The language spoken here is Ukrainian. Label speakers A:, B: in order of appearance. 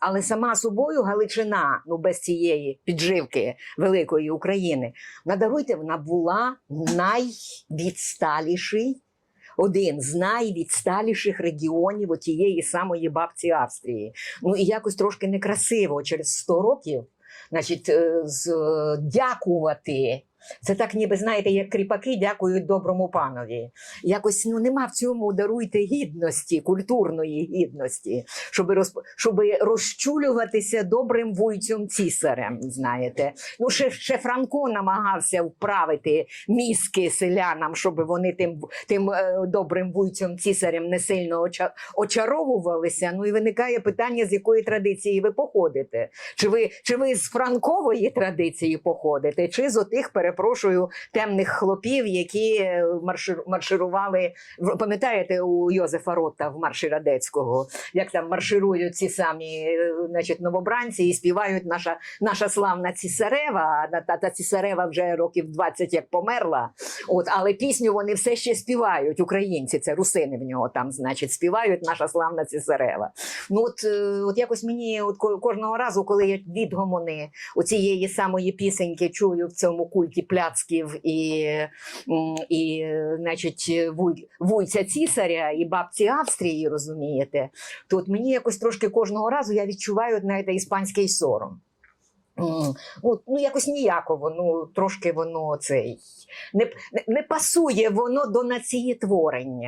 A: але сама собою Галичина, ну без цієї підживки великої України, надаруйте, вона була найвідсталіший. Один з найвідсталіших регіонів тієї самої бабці Австрії. Ну і якось трошки некрасиво через 100 років, значить, е, дякувати. Це так, ніби знаєте, як кріпаки дякують доброму панові. Якось ну нема в цьому даруйте гідності, культурної гідності, щоб роз, щоб розчулюватися добрим вуйцем цісарем. Знаєте, ну ще, ще Франко намагався вправити мізки селянам, щоб вони тим, тим е, добрим вуйцем цісарем не сильно оча, очаровувалися. Ну і виникає питання, з якої традиції ви походите. Чи ви, чи ви з франкової традиції походите, чи з отих, перепрошую, темних хлопів, які е, марширували, пам'ятаєте, у Йозефа Ротта в марші Радецького, як там марширують ці самі е, значить, новобранці і співають наша, наша славна Цісарева, а та, та Цісарева вже років 20 як померла. От, але пісню вони все ще співають, українці, це русини в нього там, значить, співають наша славна Цісарева. Ну от, е, от якось мені от ко- кожного разу, коли я відгомони оцієї самої пісеньки чую в цьому культі пляцків і, і значить, вуйця цісаря і бабці Австрії, розумієте, то от мені якось трошки кожного разу я відчуваю знаєте, іспанський сором. Ну, ну якось ніяково, ну трошки воно цей не, не пасує воно до націєтворення.